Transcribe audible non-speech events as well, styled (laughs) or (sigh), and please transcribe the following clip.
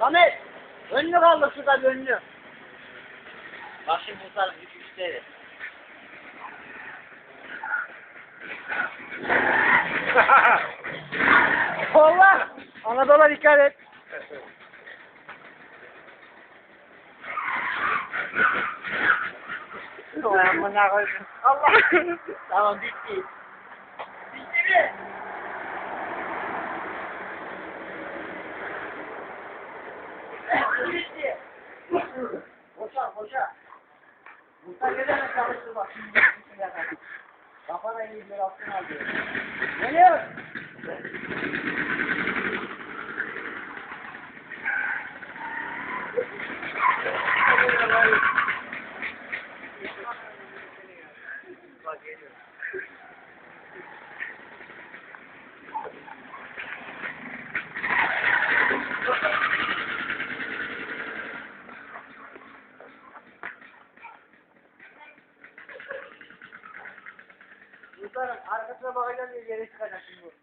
Samet. Önlü kaldı şurada bir önlü. Bak şimdi muhtarım üç üçteydi. (laughs) Allah! Anadolu'a dikkat et. Allah! tamam bitti. Bitti mi? Bitti. Boşa boşa. Muhtar gelene çalıştır bak. Kafana iyi bir altın aldı. Geliyor. Muhtarım arkasına bakacağım diye geri çıkacak şimdi.